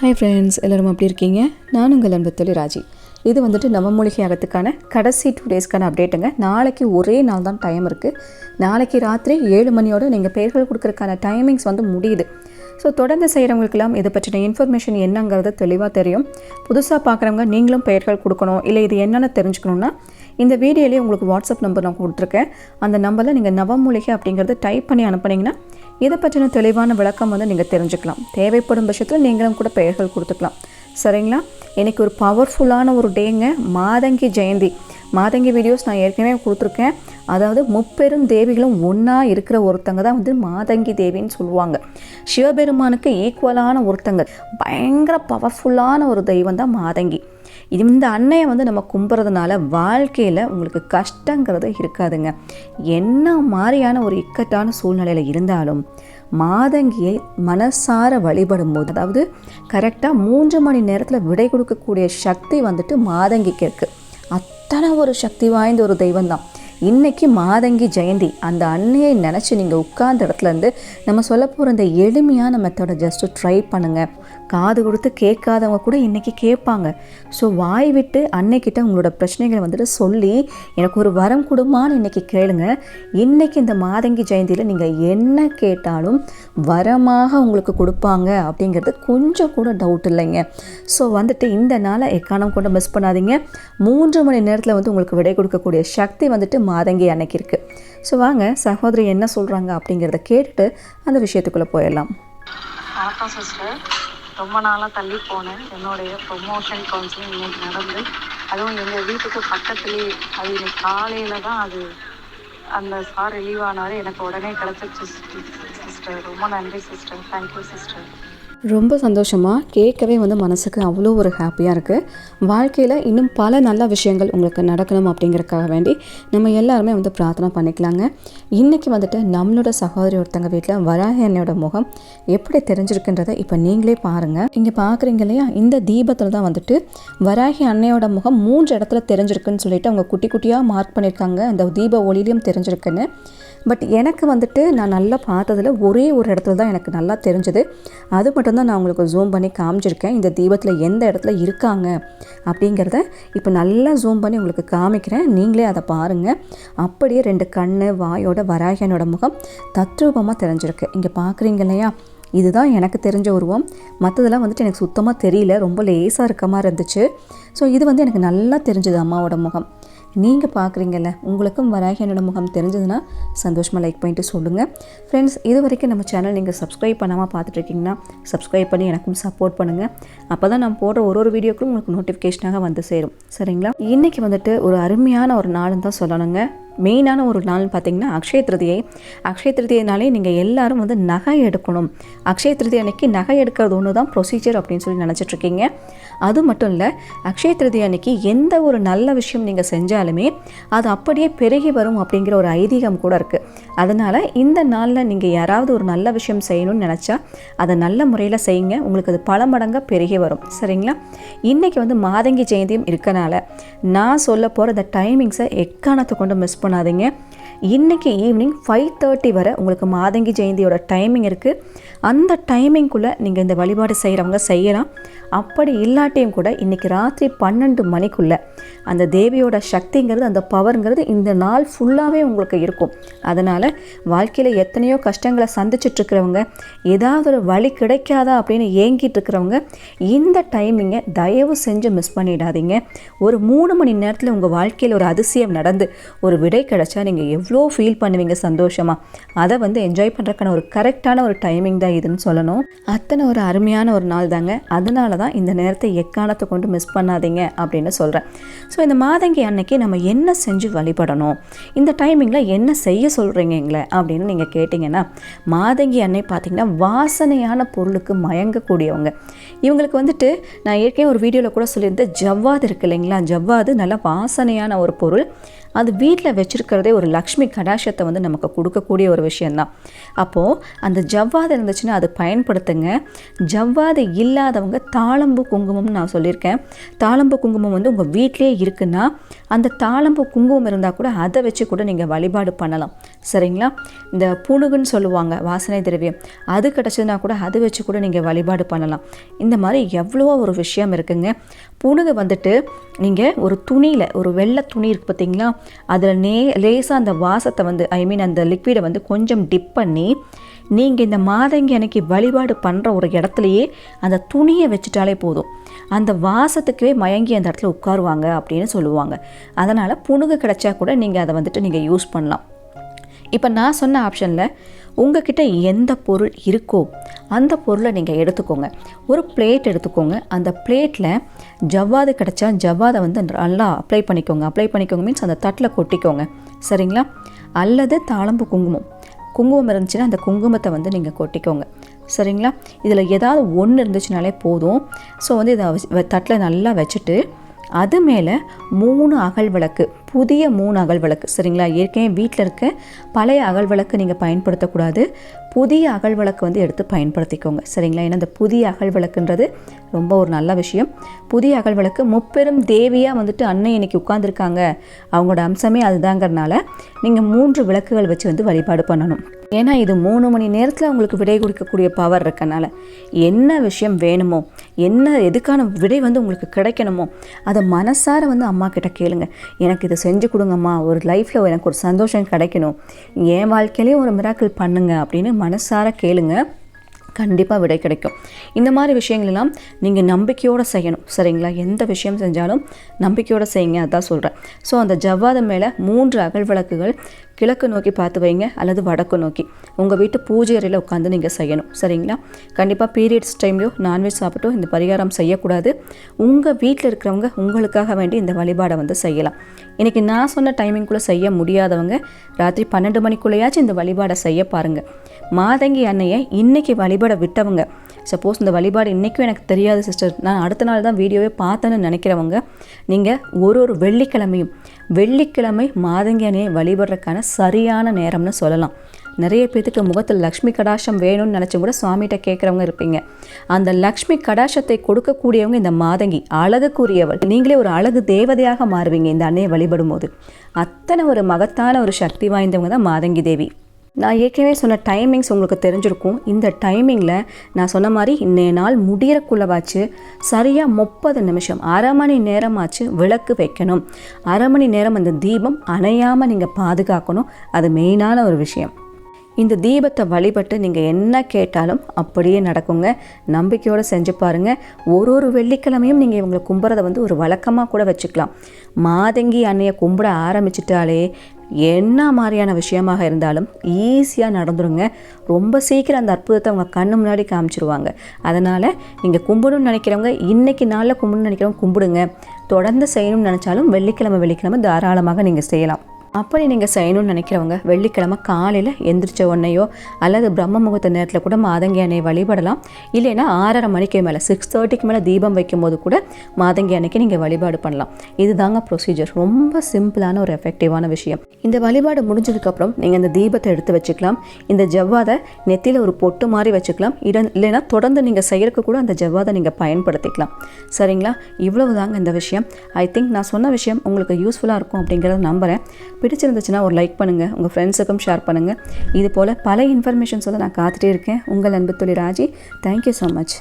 Hi friends எல்லோரும் அப்படி இருக்கீங்க? நான் உங்கள் அன்பு தொழில் ராஜி. இது வந்துட்டு நவமூலிகை ஆகத்துக்கான கடைசி டூ டேஸ்க்கான அப்டேட்டுங்க நாளைக்கு ஒரே நாள் தான் டைம் இருக்குது நாளைக்கு ராத்திரி ஏழு மணியோட நீங்கள் பெயர்கள் கொடுக்குறக்கான டைமிங்ஸ் வந்து முடியுது. ஸோ தொடர்ந்து செய்கிறவங்களுக்கெல்லாம் இதை பற்றின இன்ஃபர்மேஷன் என்னங்கிறது தெளிவாக தெரியும். புதுசாக பார்க்குறவங்க நீங்களும் பெயர்கள் கொடுக்கணும். இல்லை இது என்னென்னு தெரிஞ்சுக்கணுன்னா இந்த வீடியோலேயே உங்களுக்கு வாட்ஸ்அப் நம்பர் நான் கொடுத்துருக்கேன். அந்த நம்பரில் நீங்கள் நவமூலிகை அப்படிங்கிறது டைப் பண்ணி அனுப்புனீங்கன்னா இதை பற்றின தெளிவான விளக்கம் வந்து நீங்கள் தெரிஞ்சுக்கலாம். தேவைப்படும் பட்சத்தில் நீங்களும் கூட பெயர்கள் கொடுத்துக்கலாம். சரிங்களா? எனக்கு ஒரு பவர்ஃபுல்லான ஒரு டேங்க மாதங்கி ஜெயந்தி. மாதங்கி வீடியோஸ் நான் ஏற்கனவே கொடுத்துருக்கேன். அதாவது முப்பெரும் தேவிகளும் ஒன்றா இருக்கிற ஒருத்தங்க தான் வந்து மாதங்கி தேவின்னு சொல்லுவாங்க. சிவபெருமானுக்கு ஈக்குவலான ஒருத்தங்க. பயங்கர பவர்ஃபுல்லான ஒரு தெய்வம் தான் மாதங்கி. இது இந்த அன்னையை வந்து நம்ம கும்புறதுனால வாழ்க்கையில் உங்களுக்கு கஷ்டங்கிறது இருக்காதுங்க. என்ன மாதிரியான ஒரு இக்கட்டான சூழ்நிலையில் இருந்தாலும் மாதங்கியை மனசார வழிபடும் போது அதாவது கரெக்டாக மூன்று மணி நேரத்தில் விடை கொடுக்கக்கூடிய சக்தி வந்துட்டு மாதங்கிக்கு இருக்குது அத்தனை ஒரு சக்தி வாய்ந்த ஒரு தெய்வம் தான் இன்னைக்கு மாதங்கி ஜெயந்தி அந்த அன்னையை நினச்சி நீங்கள் உட்கார்ந்த இடத்துல இருந்து நம்ம சொல்ல போகிற இந்த எளிமையான மெத்தடை ஜஸ்ட்டு ட்ரை பண்ணுங்கள் காது கொடுத்து கேட்காதவங்க கூட இன்றைக்கி கேட்பாங்க. ஸோ வாய் விட்டு அன்னைக்கிட்ட உங்களோட பிரச்சனைகளை வந்துட்டு சொல்லி எனக்கு ஒரு வரம் கொடுமான்னு இன்றைக்கி கேளுங்க. இன்றைக்கி இந்த மாதங்கி ஜெயந்தியில் நீங்கள் என்ன கேட்டாலும் வரமாக உங்களுக்கு கொடுப்பாங்க அப்படிங்கிறது கொஞ்சம் கூட டவுட் இல்லைங்க. ஸோ வந்துட்டு இந்த நாளை எக்கானம் கூட மிஸ் பண்ணாதீங்க. மூன்று மணி நேரத்தில் வந்து உங்களுக்கு விடை கொடுக்கக்கூடிய சக்தி வந்துட்டு மாதங்கி அன்னைக்கு இருக்குது ஸோ வாங்க சகோதரி என்ன சொல்கிறாங்க அப்படிங்கிறத கேட்டுட்டு அந்த விஷயத்துக்குள்ளே போயிடலாம். வணக்கம் சிஸ்டர் ரொம்ப நாளாக தள்ளி போனேன். என்னுடைய ப்ரொமோஷன் கவுன்சிலிங் இன்னைக்கு நடந்து அதுவும் எங்கள் வீட்டுக்கு பக்கத்துலேயே அது இன்னைக்கு காலையில் தான் அது அந்த சார் ரிலீவ் ஆனார். எனக்கு உடனே கிடச்சிருச்சு சிஸ்டர் ரொம்ப நன்றி சிஸ்டர் தேங்க்யூ சிஸ்டர் ரொம்ப சந்தோஷமாக கேட்கவே வந்து மனசுக்கு அவ்வளோ ஒரு ஹாப்பியாக இருக்குது வாழ்க்கையில் இன்னும் பல நல்ல விஷயங்கள் உங்களுக்கு நடக்கணும் அப்படிங்கிறதுக்காக வேண்டி நம்ம எல்லாருமே வந்து பிரார்த்தனை பண்ணிக்கலாங்க. இன்றைக்கி வந்துட்டு நம்மளோட சகோதரி ஒருத்தங்க வீட்டில் வராக என்னோட முகம் எப்படி தெரிஞ்சிருக்குன்றதை இப்போ நீங்களே பாருங்கள் இங்கே பார்க்குறீங்க இல்லையா? இந்த தீபத்தில் தான் வந்துட்டு வராகி அன்னையோட முகம் மூன்று இடத்துல தெரிஞ்சிருக்குன்னு சொல்லிட்டு அவங்க குட்டி குட்டியாக மார்க் பண்ணியிருக்காங்க அந்த தீப ஒளியிலையும் தெரிஞ்சிருக்குன்னு. பட் எனக்கு வந்துட்டு நான் நல்லா பார்த்ததில் ஒரே ஒரு இடத்துல தான் எனக்கு நல்லா தெரிஞ்சது. அது மட்டும் மட்டும்தான் நான் உங்களுக்கு ஜூம் பண்ணி காமிச்சிருக்கேன். இந்த தீபத்தில் எந்த இடத்துல இருக்காங்க அப்படிங்கிறத இப்போ நல்லா ஜூம் பண்ணி உங்களுக்கு காமிக்கிறேன். நீங்களே அதை பாருங்கள் அப்படியே ரெண்டு கண் வாயோட வராகியனோட முகம் தத்ரூபமாக தெரிஞ்சிருக்கு. இங்கே பார்க்குறீங்க இல்லையா? இதுதான் எனக்கு தெரிஞ்ச உருவம். மற்றதெல்லாம் வந்துட்டு எனக்கு சுத்தமாக தெரியல. ரொம்ப லேசாக இருக்க மாதிரி இருந்துச்சு. ஸோ இது வந்து எனக்கு நல்லா தெரிஞ்சது அம்மாவோட முகம். நீங்கள் பார்க்குறீங்கல்ல உங்களுக்கும் வராகியனோட முகம் தெரிஞ்சதுன்னா சந்தோஷமாக லைக் பண்ணிட்டு சொல்லுங்கள் ஃப்ரெண்ட்ஸ் இது வரைக்கும் நம்ம சேனல் நீங்கள் சப்ஸ்கிரைப் பண்ணாமல் பார்த்துட்ருக்கீங்கன்னா சப்ஸ்கிரைப் பண்ணி எனக்கும் சப்போர்ட் பண்ணுங்கள் அப்போ தான் நான் போடுற ஒரு ஒரு வீடியோக்கும் உங்களுக்கு நோட்டிஃபிகேஷனாக வந்து சேரும். சரிங்களா? இன்றைக்கி வந்துட்டு ஒரு அருமையான ஒரு நாளுன்னு தான் சொல்லணுங்க. மெயினான ஒரு நாள்னு பார்த்தீங்கன்னா அக்ஷய திருதியை. அக்ஷய திருதியினாலே நீங்கள் எல்லாரும் வந்து நகை எடுக்கணும். அக்ஷய திருதி அன்னைக்கு நகை எடுக்கிறது ஒன்று தான் ப்ரொசீஜர் அப்படின்னு சொல்லி நினச்சிட்ருக்கீங்க. அது மட்டும் இல்லை அக்ஷய திருதி அன்னைக்கு எந்த ஒரு நல்ல விஷயம் நீங்கள் செஞ்சாலுமே அது அப்படியே பெருகி வரும் அப்படிங்கிற ஒரு ஐதீகம் கூட இருக்குது அதனால் இந்த நாளில் நீங்கள் யாராவது ஒரு நல்ல விஷயம் செய்யணும்னு நினச்சா அதை நல்ல முறையில் செய்யுங்க. உங்களுக்கு அது பல மடங்காக பெருகி வரும். சரிங்களா? இன்றைக்கி வந்து மாதங்கி ஜெயந்தியும் இருக்கனால நான் சொல்ல போகிற அந்த டைமிங்ஸை எக்காரணத்தை கொண்டு மிஸ் பண்ண பண்ணாதீங்க. இன்றைக்கி ஈவினிங் ஃபைவ் தேர்ட்டி வரை உங்களுக்கு மாதங்கி ஜெயந்தியோட டைமிங் இருக்குது அந்த டைமிங்குள்ளே நீங்கள் இந்த வழிபாடு செய்கிறவங்க செய்யலாம். அப்படி இல்லாட்டியும் கூட இன்றைக்கி ராத்திரி பன்னெண்டு மணிக்குள்ளே அந்த தேவியோட சக்திங்கிறது அந்த பவருங்கிறது இந்த நாள் ஃபுல்லாகவே உங்களுக்கு இருக்கும். அதனால் வாழ்க்கையில் எத்தனையோ கஷ்டங்களை சந்திச்சிட்ருக்கிறவங்க ஏதாவது ஒரு வழி கிடைக்காதா அப்படின்னு ஏங்கிட்டு இருக்கிறவங்க இந்த டைமிங்கை தயவு செஞ்சு மிஸ் பண்ணிடாதீங்க. ஒரு மூணு மணி நேரத்தில் உங்கள் வாழ்க்கையில் ஒரு அதிசயம் நடந்து ஒரு விடை கிடைச்சா நீங்கள் எவ்வளோ ஃபீல் பண்ணுவீங்க சந்தோஷமாக அதை வந்து என்ஜாய் பண்ணுறக்கான ஒரு கரெக்டான ஒரு டைமிங் தான் இதுன்னு சொல்லணும். அத்தனை ஒரு அருமையான ஒரு நாள் தாங்க. அதனால தான் இந்த நேரத்தை எக்காலத்தை கொண்டு மிஸ் பண்ணாதீங்க அப்படின்னு சொல்கிறேன் ஸோ இந்த மாதங்கி அன்னைக்கு நம்ம என்ன செஞ்சு வழிபடணும்? இந்த டைமிங்கில் என்ன செய்ய சொல்கிறீங்க எங்களை? அப்படின்னு நீங்கள் கேட்டிங்கன்னா மாதங்கி அன்னை பார்த்திங்கன்னா வாசனையான பொருளுக்கு மயங்கக்கூடியவங்க. இவங்களுக்கு வந்துட்டு நான் ஏற்கனவே ஒரு வீடியோவில் கூட சொல்லியிருந்தேன் ஜவ்வாது இருக்கு இல்லைங்களா? ஜவ்வாது நல்லா வாசனையான ஒரு பொருள். அது வீட்டில் வச்சுருக்கிறதே ஒரு லக்ஷ்மி லக்ஷ்மி கடாஷத்தை வந்து நமக்கு கொடுக்கக்கூடிய ஒரு விஷயந்தான் அப்போது அந்த ஜவ்வாது இருந்துச்சுன்னா அது பயன்படுத்துங்க. ஜவ்வாது இல்லாதவங்க தாளம்பு குங்குமம்னு நான் சொல்லியிருக்கேன். தாளம்பு குங்குமம் வந்து உங்கள் வீட்டிலே இருக்குன்னா அந்த தாளம்பு குங்குமம் இருந்தால் கூட அதை வச்சு கூட நீங்கள் வழிபாடு பண்ணலாம். சரிங்களா? இந்த புணுகுன்னு சொல்லுவாங்க வாசனை திரவியம். அது கிடச்சதுன்னா கூட அது வச்சு கூட நீங்கள் வழிபாடு பண்ணலாம். இந்த மாதிரி எவ்வளோ ஒரு விஷயம் இருக்குங்க. புணுகு வந்துட்டு நீங்கள் ஒரு துணியில் ஒரு வெள்ளை துணி இருக்குது பார்த்தீங்களா அதில் நே லேசாக அந்த வாசத்தை வந்து ஐ மீன் அந்த லிக்விடை வந்து கொஞ்சம் டிப் பண்ணி நீங்கள் இந்த மாதங்கி அன்னைக்கு வழிபாடு பண்ணுற ஒரு இடத்துலையே அந்த துணியை வச்சுட்டாலே போதும். அந்த வாசத்துக்கே மயங்கி அந்த இடத்துல உட்காருவாங்க அப்படின்னு சொல்லுவாங்க. அதனால் புணுகு கிடைச்சா கூட நீங்கள் அதை வந்துட்டு நீங்கள் யூஸ் பண்ணலாம். இப்போ நான் சொன்ன ஆப்ஷனில் உங்ககிட்ட எந்த பொருள் இருக்கோ அந்த பொருளை நீங்கள் எடுத்துக்கோங்க. ஒரு பிளேட் எடுத்துக்கோங்க. அந்த பிளேட்டில் ஜவ்வாது கிடச்சா ஜவ்வாதை வந்து நல்லா அப்ளை பண்ணிக்கோங்க. அப்ளை பண்ணிக்கோங்க மீன்ஸ் அந்த தட்டில் கொட்டிக்கோங்க. சரிங்களா? அல்லது தாளம்பு குங்குமம். குங்குமம் இருந்துச்சுன்னா அந்த குங்குமத்தை வந்து நீங்கள் கொட்டிக்கோங்க. சரிங்களா? இதில் ஏதாவது ஒன்று இருந்துச்சுனாலே போதும். ஸோ வந்து இதை தட்டில் நல்லா வச்சுட்டு அது மேலே மூணு அகல் விளக்கு புதிய மூணு அகல் விளக்கு சரிங்களா? ஏற்கனவே வீட்டில் இருக்க பழைய அகல் விளக்கு நீங்கள் பயன்படுத்தக்கூடாது. புதிய அகல் விளக்கு வந்து எடுத்து பயன்படுத்திக்கோங்க சரிங்களா? ஏன்னா இந்த புதிய அகல் விளக்குன்றது ரொம்ப ஒரு நல்ல விஷயம். புதிய அகல் விளக்கு முப்பெரும் தேவியாக வந்துட்டு அன்னை இன்னைக்கு உட்காந்துருக்காங்க அவங்களோட அம்சமே அதுதாங்கிறனால நீங்கள் மூன்று விளக்குகள் வச்சு வந்து வழிபாடு பண்ணணும். ஏன்னா இது மூணு மணி நேரத்தில் உங்களுக்கு விடை கொடுக்கக்கூடிய பவர் இருக்கனால. என்ன விஷயம் வேணுமோ என்ன எதுக்கான விடை வந்து உங்களுக்கு கிடைக்கணுமோ அதை மனசார வந்து அம்மா கிட்ட கேளுங்க. எனக்கு இதை செஞ்சு கொடுங்கம்மா ஒரு லைஃப்பில் எனக்கு ஒரு சந்தோஷம் கிடைக்கணும். என் வாழ்க்கையிலையும் ஒரு மிராக்கிள் பண்ணுங்க அப்படின்னு மனசார கேளுங்க. கண்டிப்பாக விடை கிடைக்கும். இந்த மாதிரி விஷயங்களெல்லாம் நீங்கள் நம்பிக்கையோடு செய்யணும். சரிங்களா? எந்த விஷயம் செஞ்சாலும் நம்பிக்கையோடு செய்யுங்க அதான் சொல்கிறேன் ஸோ அந்த ஜவ்வாது மேலே மூன்று அகல் விளக்குகள் கிழக்கு நோக்கி பார்த்து வைங்க அல்லது வடக்கு நோக்கி. உங்கள் வீட்டு பூஜை அறையில் உட்காந்து நீங்கள் செய்யணும். சரிங்களா? கண்டிப்பாக பீரியட்ஸ் டைம்லையோ நான்வெஜ் சாப்பிட்டோ இந்த பரிகாரம் செய்யக்கூடாது. உங்கள் வீட்டில் இருக்கிறவங்க உங்களுக்காக வேண்டி இந்த வழிபாடை வந்து செய்யலாம். இன்றைக்கி நான் சொன்ன டைமிங்குள்ளே செய்ய முடியாதவங்க ராத்திரி பன்னெண்டு மணிக்குள்ளேயாச்சும் இந்த வழிபாடை செய்ய பாருங்கள் மாதங்கி அன்னையை இன்றைக்கி வழிபாடை விட்டவங்க சப்போஸ் இந்த வழிபாடு இன்றைக்கும் எனக்கு தெரியாது சிஸ்டர் நான் அடுத்த நாள் தான் வீடியோவே பார்த்தேன்னு நினைக்கிறவங்க நீங்கள் ஒரு ஒரு வெள்ளிக்கிழமையும் வெள்ளிக்கிழமை மாதங்கி வழிபடுறதுக்கான சரியான நேரம்னு சொல்லலாம். நிறைய பேத்துக்கு முகத்தில் லக்ஷ்மி கடாஷம் வேணும்னு நினச்சி கூட சுவாமிகிட்ட கேட்குறவங்க இருப்பீங்க. அந்த லக்ஷ்மி கடாஷத்தை கொடுக்கக்கூடியவங்க இந்த மாதங்கி அழகுக்குரியவள். நீங்களே ஒரு அழகு தேவதையாக மாறுவீங்க இந்த அன்னையை வழிபடும் போது அத்தனை ஒரு மகத்தான ஒரு சக்தி வாய்ந்தவங்க தான் மாதங்கி தேவி. நான் ஏற்கனவே சொன்ன டைமிங்ஸ் உங்களுக்கு தெரிஞ்சிருக்கும். இந்த டைமிங்கில் நான் சொன்ன மாதிரி இன்னைய நாள் முடியறக்குள்ளவாச்சு சரியாக முப்பது நிமிஷம் அரை மணி நேரமாச்சு விளக்கு வைக்கணும். அரை மணி நேரம் அந்த தீபம் அணையாமல் நீங்கள் பாதுகாக்கணும். அது மெயினான ஒரு விஷயம். இந்த தீபத்தை வழிபட்டு நீங்கள் என்ன கேட்டாலும் அப்படியே நடக்குங்க. நம்பிக்கையோடு செஞ்சு பாருங்கள் ஒரு ஒரு வெள்ளிக்கிழமையும் நீங்கள் இவங்களை கும்புறதை வந்து ஒரு வழக்கமாக கூட வச்சுக்கலாம். மாதங்கி அன்னையை கும்பிட ஆரம்பிச்சிட்டாலே என்ன மாதிரியான விஷயமாக இருந்தாலும் ஈஸியாக நடந்துருங்க. ரொம்ப சீக்கிரம் அந்த அற்புதத்தை அவங்க கண்ணு முன்னாடி காமிச்சிருவாங்க. அதனால் நீங்கள் கும்பிடணும்னு நினைக்கிறவங்க இன்றைக்கி நாளில் கும்பிடணும்னு நினைக்கிறவங்க கும்பிடுங்க. தொடர்ந்து செய்யணும்னு நினச்சாலும் வெள்ளிக்கிழமை வெள்ளிக்கிழமை தாராளமாக நீங்கள் செய்யலாம். அப்படி நீங்கள் செய்யணும்னு நினைக்கிறவங்க வெள்ளிக்கிழமை காலையில் எந்திரிச்ச உடனேயோ அல்லது பிரம்ம முகூர்த்த நேரத்தில் கூட மாதங்கி அன்னையை வழிபடலாம். இல்லைன்னா ஆறரை மணிக்கு மேலே சிக்ஸ் தேர்ட்டிக்கு மேலே தீபம் வைக்கும்போது கூட மாதங்கி அன்னைக்கு நீங்கள் வழிபாடு பண்ணலாம். இதுதாங்க ப்ரொசீஜர் ரொம்ப சிம்பிளான ஒரு எஃபெக்டிவான விஷயம். இந்த வழிபாடு முடிஞ்சதுக்கப்புறம் நீங்கள் இந்த தீபத்தை எடுத்து வச்சுக்கலாம். இந்த ஜவ்வாதை நெத்தியில் ஒரு பொட்டு மாதிரி வச்சுக்கலாம். இடம் இல்லைன்னா தொடர்ந்து நீங்கள் செய்யறதுக்கு கூட அந்த ஜவ்வாதை நீங்கள் பயன்படுத்திக்கலாம். சரிங்களா? இவ்வளவு தாங்க இந்த விஷயம். ஐ திங்க் நான் சொன்ன விஷயம் உங்களுக்கு யூஸ்ஃபுல்லாக இருக்கும் அப்படிங்கிறத நம்புகிறேன் பிடிச்சிருந்துச்சுன்னா ஒரு லைக் பண்ணுங்கள் உங்கள் ஃப்ரெண்ட்ஸுக்கும் ஷேர் பண்ணுங்கள் இது போல் பல இன்ஃபர்மேஷன்ஸோடு நான் காத்துட்டே இருக்கேன். உங்கள் அன்பு தொழில் ராஜி தேங்க்யூ ஸோ மச்